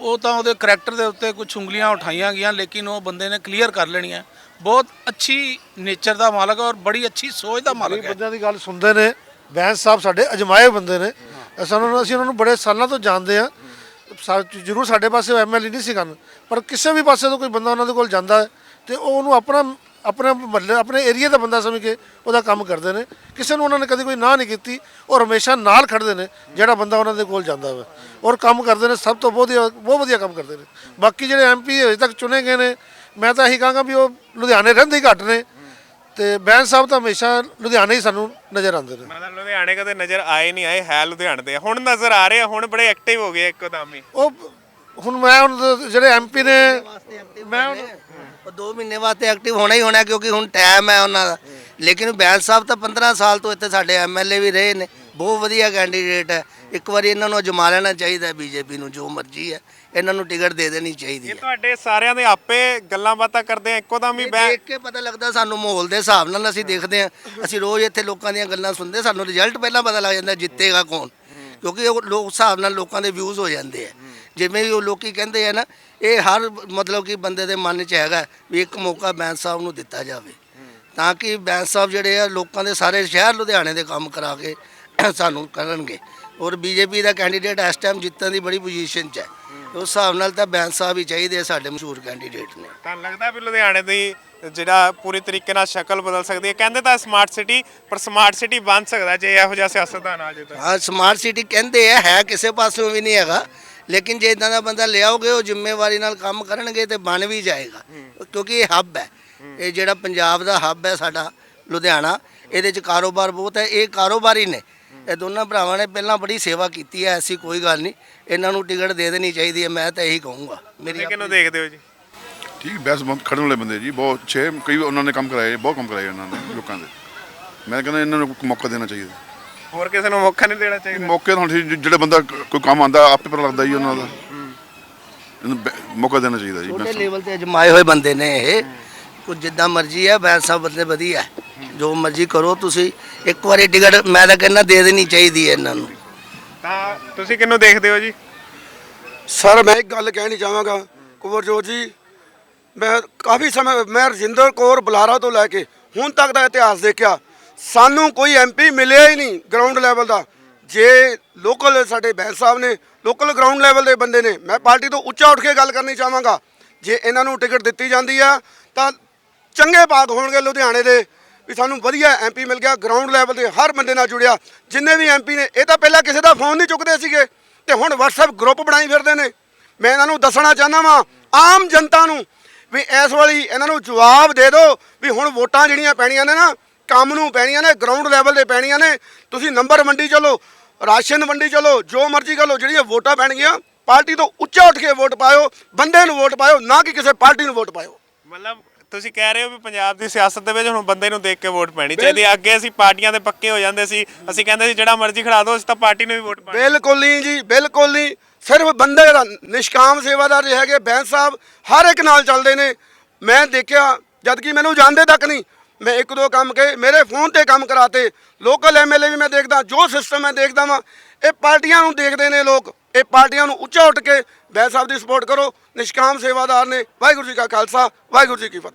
ਉਹ ਤਾਂ ਉਹਦੇ ਕਰੈਕਟਰ ਦੇ ਉੱਤੇ ਕੁਝ ਉਂਗਲੀਆਂ ਉਠਾਈਆਂ ਗਈਆਂ ਲੇਕਿਨ ਉਹ ਬੰਦੇ ਨੇ ਕਲੀਅਰ ਕਰ ਲੈਣੀਆਂ ਬਹੁਤ ਅੱਛੀ ਨੇਚਰ ਦਾ ਮਾਲਕ ਹੈ ਔਰ ਬੜੀ ਅੱਛੀ ਸੋਚ ਦਾ ਮਾਲਕ ਹੈ। ਬੰਦਿਆਂ ਦੀ ਗੱਲ ਸੁਣਦੇ ਨੇ ਬੈਂਸ ਸਾਹਿਬ ਸਾਡੇ ਅਜਮਾਏ ਬੰਦੇ ਨੇ। ਅਸਾਂ ਉਹਨਾਂ ਨੂੰ ਅਸੀਂ ਉਹਨਾਂ ਨੂੰ ਬੜੇ ਸਾਲਾਂ ਤੋਂ ਜਾਣਦੇ ਆ ਜ਼ਰੂਰ ਸਾਡੇ ਪਾਸੇ ਐਮਐਲਏ ਨਹੀਂ ਸੀ ਕਰਨ ਪਰ ਕਿਸੇ ਵੀ ਪਾਸੇ ਤੋਂ ਕੋਈ ਬੰਦਾ ਉਹਨਾਂ ਦੇ ਕੋਲ ਜਾਂਦਾ ਹੈ ਤੇ ਉਹ ਉਹਨੂੰ ਆਪਣਾ ਆਪਣੇ ਮਹੱਲੇ ਆਪਣੇ ਏਰੀਆ ਦਾ ਬੰਦਾ ਸਮਝ ਕੇ ਉਹਦਾ ਕੰਮ ਕਰਦੇ ਨੇ। ਕਿਸੇ ਨੂੰ ਉਹਨਾਂ ਨੇ ਕਦੇ ਕੋਈ ਨਾ ਨਹੀਂ ਕੀਤੀ ਔਰ ਹਮੇਸ਼ਾ ਨਾਲ ਖੜਦੇ ਨੇ ਜਿਹੜਾ ਬੰਦਾ ਉਹਨਾਂ ਦੇ ਕੋਲ ਜਾਂਦਾ ਵਾ। ਔਰ ਕੰਮ ਕਰਦੇ ਨੇ ਸਭ ਤੋਂ ਬਹੁਤ ਵਧੀਆ- ਬਹੁਤ ਵਧੀਆ ਕੰਮ ਕਰਦੇ ਨੇ। ਬਾਕੀ ਜਿਹੜੇ ਐਮਪੀ ਅਜੇ ਤੱਕ ਚੁਣੇ ਗਏ ਨੇ ਮੈਂ ਤਾਂ ਇਹੀ ਕਹਾਂਗਾ ਵੀ ਉਹ ਲੁਧਿਆਣੇ ਰਹਿੰਦੇ ਹੀ ਘੱਟ ਨੇ। ਤੇ ਬੈਂਸ ਸਾਹਿਬ ਤਾਂ ਹਮੇਸ਼ਾ ਲੁਧਿਆਣੇ ਹੀ ਸਾਨੂੰ ਨਜ਼ਰ ਆਉਂਦੇ ਨੇ। ਮਤਲਬ ਲੁਧਿਆਣੇ ਕਦੇ ਨਜ਼ਰ ਆਏ ਨਹੀਂ ਆਏ ਹੈ ਲੁਧਿਆਣੇ ਦੇ। ਹੁਣ ਨਜ਼ਰ ਆ ਰਹੇ ਆ ਹੁਣ ਬੜੇ ਐਕਟਿਵ ਹੋ ਗਏ ਇੱਕਦਮ ਹੀ। ਉਹ ਹੁਣ ਮੈਂ ਹੁਣ ਜਿਹੜੇ ਐਮਪੀ ਨੇ ਮੈਂ ਹੁਣ ਉਹ 2 ਮਹੀਨੇ ਵਾਸਤੇ ਐਕਟਿਵ ਹੋਣਾ ਹੀ ਹੋਣਾ ਕਿਉਂਕਿ ਹੁਣ ਟਾਈਮ ਹੈ ਉਹਨਾਂ ਦਾ। ਲੇਕਿਨ ਬੈਂਸ ਸਾਹਿਬ ਤਾਂ 15 ਸਾਲ ਤੋਂ ਇੱਥੇ ਸਾਡੇ ਐਮਐਲਏ ਵੀ ਰਹੇ ਨੇ। ਬਹੁਤ ਵਧੀਆ ਕੈਂਡੀਡੇਟ ਹੈ। ਇੱਕ ਵਾਰੀ ਇਹਨਾਂ ਨੂੰ ਅਜਮਾ ਲੈਣਾ ਚਾਹੀਦਾ ਬੀਜੇਪੀ ਨੂੰ ਜੋ ਮਰਜ਼ੀ ਹੈ। ਇਹਨਾਂ ਨੂੰ ਟਿਕਟ ਦੇ ਦੇਣੀ ਚਾਹੀਦੀ ਇਹ ਹੈ। ਤੁਹਾਡੇ ਸਾਰਿਆਂ ਦੇ ਆਪੇ ਗੱਲਾਂ ਬਾਤਾਂ ਕਰਦੇ ਆ ਇੱਕੋਦਮ ਹੀ ਇਹ ਬੈ ਦੇਖ ਕੇ ਪਤਾ ਲੱਗਦਾ ਸਾਨੂੰ ਮਾਹੌਲ ਦੇ ਹਿਸਾਬ ਨਾਲ ਅਸੀਂ ਦੇਖਦੇ ਹਾਂ। ਅਸੀਂ ਰੋਜ਼ ਇੱਥੇ ਲੋਕਾਂ ਦੀਆਂ ਗੱਲਾਂ ਸੁਣਦੇ ਸਾਨੂੰ ਰਿਜ਼ਲਟ ਪਹਿਲਾਂ ਪਤਾ ਲੱਗ ਜਾਂਦਾ ਜਿੱਤੇਗਾ ਕੌਣ? ਕਿਉਂਕਿ ਉਹ ਲੋਕ ਹਿਸਾਬ ਨਾਲ ਲੋਕਾਂ ਦੇ ਵਿਊਜ਼ ਹੋ ਜਾਂਦੇ ਆ। ਜਿਵੇਂ ਵੀ ਉਹ ਲੋਕੀ ਕਹਿੰਦੇ ਆ ਨਾ ਇਹ ਹਰ ਮਤਲਬ ਕਿ ਬੰਦੇ ਦੇ ਮਨ 'ਚ ਹੈਗਾ ਵੀ ਇੱਕ ਮੌਕਾ ਬੈਂਸ ਸਾਹਿਬ ਨੂੰ ਦਿੱਤਾ ਜਾਵੇ। ਤਾਂ ਕਿ ਬੈਂਸ ਸਾਹਿਬ ਜਿਹੜੇ ਆ ਲੋਕਾਂ ਦੇ ਸਾਰੇ ਸ਼ਹਿਰ ਲੁਧਿਆਣੇ ਦੇ ਕੰਮ ਕਰਾ ਕੇ ਸਾਨੂੰ ਕਰਨਗੇ। ਔਰ ਬੀਜੇਪੀ ਦਾ ਕੈਂਡੀਡੇਟ ਇਸ ਟਾਈਮ ਜਿੱਤਣ ਦੀ ਬੜੀ ਪੋਜੀਸ਼ਨ 'ਚ ਹੈ। ਉਸ ਹਿਸਾਬ ਨਾਲ ਤਾਂ ਬੈਂਸ ਸਾਹਿਬ ਹੀ ਚਾਹੀਦੇ ਸਾਡੇ ਮਸ਼ਹੂਰ ਕੈਂਡੀਡੇਟ ਨੇ। ਤਾਂ ਲੱਗਦਾ ਵੀ ਲੁਧਿਆਣੇ ਦੀ ਜਿਹੜਾ ਪੂਰੀ ਤਰੀਕੇ ਨਾਲ ਸ਼ਕਲ ਬਦਲ ਸਕਦੀ ਹੈ। ਕਹਿੰਦੇ ਤਾਂ ਸਮਾਰਟ ਸਿਟੀ ਪਰ ਸਮਾਰਟ ਸਿਟੀ ਬਣ ਸਕਦਾ ਜੇ ਇਹੋ ਜਿਹਾ ਸਿਆਸਤਦਾਨ ਆ ਜਾਏ ਤਾਂ। ਹਾਂ ਸਮਾਰਟ ਸਿਟੀ ਕਹਿੰਦੇ ਆ ਹੈ ਕਿਸੇ ਪਾਸਿਓਂ ਵੀ ਨਹੀਂ ਹੈਗਾ। ਲੇਕਿਨ ਜੇ ਇਦਾਂ ਦਾ ਬੰਦਾ ਲਿਆਓਗੇ ਉਹ ਜ਼ਿੰਮੇਵਾਰੀ ਨਾਲ ਕੰਮ ਕਰਨਗੇ ਤੇ ਬਣ ਵੀ ਜਾਏਗਾ। ਕਿਉਂਕਿ ਇਹ ਹੱਬ ਹੈ। ਇਹ ਜਿਹੜਾ ਪੰਜਾਬ ਦਾ ਹੱਬ ਹੈ ਸਾਡਾ ਲੁਧਿਆਣਾ ਇਹਦੇ ਚ ਕਾਰੋਬਾਰ ਬਹੁਤ ਹੈ। ਇਹ ਕਾਰੋਬਾਰੀ ਨੇ। ਇਹ ਦੋਨਾਂ ਭਰਾਵਾਂ ਨੇ ਪਹਿਲਾਂ ਬੜੀ ਸੇਵਾ ਕੀਤੀ ਹੈ ਐਸੀ ਕੋਈ ਗੱਲ ਨਹੀਂ। ਇਹਨਾਂ ਨੂੰ ਟਿਕਟ ਦੇ ਦੇਣੀ ਚਾਹੀਦੀ ਹੈ ਮੈਂ ਤਾਂ ਇਹੀ ਕਹੂੰਗਾ। ਮੇਰੀ ਕਿਹਨੂੰ ਦੇਖਦੇ ਹੋ ਜੀ? ਠੀਕ ਬੈਸ ਬੰਦ ਖੜਨ ਵਾਲੇ ਬੰਦੇ ਜੀ ਬਹੁਤ ਅੱਛੇ ਕਈ ਉਹਨਾਂ ਨੇ ਕੰਮ ਕਰਾਏ ਬਹੁਤ ਕੰਮ ਕਰਾਏ ਉਹਨਾਂ ਨੇ ਲੋਕਾਂ ਦੇ। ਮੈਂ ਕਹਿੰਦਾ ਇਹਨਾਂ ਨੂੰ ਮੌਕਾ ਦੇਣਾ ਚਾਹੀਦਾ। ਹੋਰ ਕਿਸੇ ਨੂੰ ਮੌਕਾ ਨਹੀਂ ਦੇਣਾ ਚਾਹੀਦਾ। ਮੌਕੇ ਤਾਂ ਹੁਣ ਜਿਹੜਾ ਬੰਦਾ ਕੋਈ ਕੰਮ ਆਂਦਾ ਆਪੇ ਪਤਾ ਲੱਗਦਾ ਜੀ ਉਹਨਾਂ ਦਾ। ਇਹਨੂੰ ਬੈ- ਮੌਕਾ ਦੇਣਾ ਚਾਹੀਦਾ ਜੀ ਛੋਟੇ ਲੈਵਲ ਤੇ ਅਜਮਾਏ ਹੋਏ ਬੰਦੇ ਨੇ ਇਹ। ਕੁਝ ਜਿੱਦਾਂ ਮਰਜ਼ੀ ਹੈ ਬੈਂਸ ਸਾਹਿਬ ਬੰਦੇ ਵਧੀਆ। ਹੈ। ਜੋ ਮਰਜ਼ੀ ਕਰੋ ਤੁਸੀਂ ਇੱਕ ਵਾਰੀ ਟਿਕਟ ਮੈਂ ਤਾਂ ਕਹਿੰਦਾ ਦੇ ਦੇਣੀ ਚਾਹੀਦੀ ਹੈ ਇਹਨਾਂ ਨੂੰ। ਤਾਂ ਤੁਸੀਂ ਕਿਹਨੂੰ ਦੇਖਦੇ ਹੋ ਜੀ? ਸਰ ਮੈਂ ਇੱਕ ਗੱਲ ਕਹਿਣੀ ਚਾਹਾਂਗਾ। ਕੁਵਰਜੋਤ ਜੀ ਮੈਂ ਕਾਫੀ ਸਮੇਂ ਮੈਂ ਰਜਿੰਦਰ ਕੌਰ ਬੁਲਾਰਾ ਤੋਂ ਲੈ ਕੇ ਹੁਣ ਤੱਕ ਦਾ ਇਤਿਹਾਸ ਦੇਖਿਆ। ਸਾਨੂੰ ਕੋਈ ਐਮਪੀ ਮਿਲਿਆ ਹੀ ਨਹੀਂ ਗਰਾਊਂਡ ਲੈਵਲ ਦਾ। ਜੇ ਲੋਕਲ ਸਾਡੇ ਬੈਂਸ ਸਾਹਿਬ ਨੇ ਲੋਕਲ ਗਰਾਊਂਡ ਲੈਵਲ ਦੇ ਬੰਦੇ ਨੇ, ਮੈਂ ਪਾਰਟੀ ਤੋਂ ਉੱਚਾ ਉੱਠ ਕੇ ਗੱਲ ਕਰਨੀ ਚਾਹਾਂਗਾ। ਜੇ ਇਹਨਾਂ ਨੂੰ ਟਿਕਟ ਦਿੱਤੀ ਜਾਂਦੀ ਆ, ਤਾਂ ਚੰਗੇ ਭਾਗ ਹੋਣਗੇ ਲੁਧਿਆਣੇ ਦੇ, ਵੀ ਸਾਨੂੰ ਵਧੀਆ ਐਮਪੀ ਮਿਲ ਗਿਆ ਗਰਾਊਂਡ ਲੈਵਲ ਦੇ ਹਰ ਬੰਦੇ ਨਾਲ ਜੁੜਿਆ। ਜਿੰਨੇ ਵੀ ਐਮਪੀ ਨੇ, ਇਹ ਤਾਂ ਪਹਿਲਾਂ ਕਿਸੇ ਦਾ ਫੋਨ ਨਹੀਂ ਚੁੱਕਦੇ ਸੀਗੇ। ਤੇ ਹੁਣ WhatsApp ਗਰੁੱਪ ਬਣਾਈ ਫਿਰਦੇ ਨੇ। ਮੈਂ ਇਹਨਾਂ ਨੂੰ ਦੱਸਣਾ ਚਾਹੁੰਦਾ ਵਾਂ, ਆਮ ਜਨਤਾ ਨੂੰ, ਵੀ ਇਸ ਵਾਲੀ ਇਹਨਾਂ ਨੂੰ ਜਵਾਬ ਦੇ ਦਿਓ, ਵੀ ਹੁਣ ਵੋਟਾਂ ਜਿਹੜੀਆਂ ਪੈਣੀਆਂ ਨੇ ਨਾ ਕੰਮ ਨੂੰ ਪੈਣੀਆਂ ਨੇ ਗਰਾਊਂਡ ਲੈਵਲ ਤੇ ਪੈਣੀਆਂ ਨੇ। ਤੁਸੀਂ ਨੰਬਰ ਮੰਡੀ ਚਲੋ ਰਾਸ਼ਨ ਮੰਡੀ ਚਲੋ ਜੋ ਮਰਜ਼ੀ ਕਰ ਲਓ ਜਿਹੜੀਆਂ ਵੋਟਾਂ ਪੈਣਗੀਆਂ ਪਾਰਟੀ ਤੋਂ ਉੱਚਾ ਉੱਠ ਕੇ ਵੋਟ ਪਾਇਓ ਬੰਦੇ ਨੂੰ ਵੋਟ ਪਾਇਓ ਨਾ ਕਿ ਕਿਸੇ ਪਾਰਟੀ ਨੂੰ ਵੋਟ ਪਾਇਓ। ਮਤਲਬ ਤੁਸੀਂ ਕਹਿ ਰਹੇ ਹੋ ਵੀ ਪੰਜਾਬ ਦੀ ਸਿਆਸਤ ਦੇ ਵਿੱਚ ਹੁਣ ਬੰਦੇ ਨੂੰ ਦੇਖ ਕੇ ਵੋਟ ਪੈਣੀ ਚਾਹੀਦੀ ਹੈ। ਅੱਗੇ ਅਸੀਂ ਪਾਰਟੀਆਂ ਦੇ ਪੱਕੇ ਹੋ ਜਾਂਦੇ ਸੀ ਅਸੀਂ ਕਹਿੰਦੇ ਸੀ ਜਿਹੜਾ ਮਰਜ਼ੀ ਖੜਾ ਦਿਓ ਅਸੀਂ ਤਾਂ ਪਾਰਟੀ ਨੂੰ ਵੀ ਵੋਟ ਪਾਣੀ। ਬਿਲਕੁਲ ਨਹੀਂ ਜੀ ਬਿਲਕੁਲ ਨਹੀਂ। ਸਿਰਫ ਬੰਦੇ ਦਾ ਨਿਸ਼ਕਾਮ ਸੇਵਾਦਾਰ ਜਿਹੜੇ ਹੈਗੇ ਬੈਂਸ ਸਾਹਿਬ ਹਰ ਇੱਕ ਨਾਲ ਚੱਲਦੇ ਨੇ। ਮੈਂ ਦੇਖਿਆ ਜਦ ਕਿ ਮੈਨੂੰ ਜਾਣਦੇ ਤੱਕ ਨਹੀਂ ਮੈਂ ਇੱਕ ਦੋ ਕੰਮ ਕੇ ਮੇਰੇ ਫੋਨ ਤੇ ਕੰਮ ਕਰਾਤੇ। ਲੋਕਲ ਐਮਐਲਏ ਵੀ ਮੈਂ ਦੇਖਦਾ, ਜੋ ਸਿਸਟਮ ਮੈਂ ਦੇਖਦਾ ਵਾਂ, ਇਹ ਪਾਰਟੀਆਂ ਨੂੰ ਦੇਖਦੇ ਨੇ ਲੋਕ। ਇਹ ਪਾਰਟੀਆਂ ਨੂੰ ਉੱਚਾ ਉੱਠ ਕੇ ਬੈਂਸ ਸਾਹਿਬ ਦੀ ਸਪੋਰਟ ਕਰੋ। ਨਿਸ਼ਕਾਮ ਸੇਵਾਦਾਰ ਨੇ। ਵਾਹਿਗੁਰੂ ਜੀ ਕਾ ਖਾਲਸਾ, ਵਾਹਿਗੁਰੂ ਜੀ ਕੀ ਫਤਿਹ।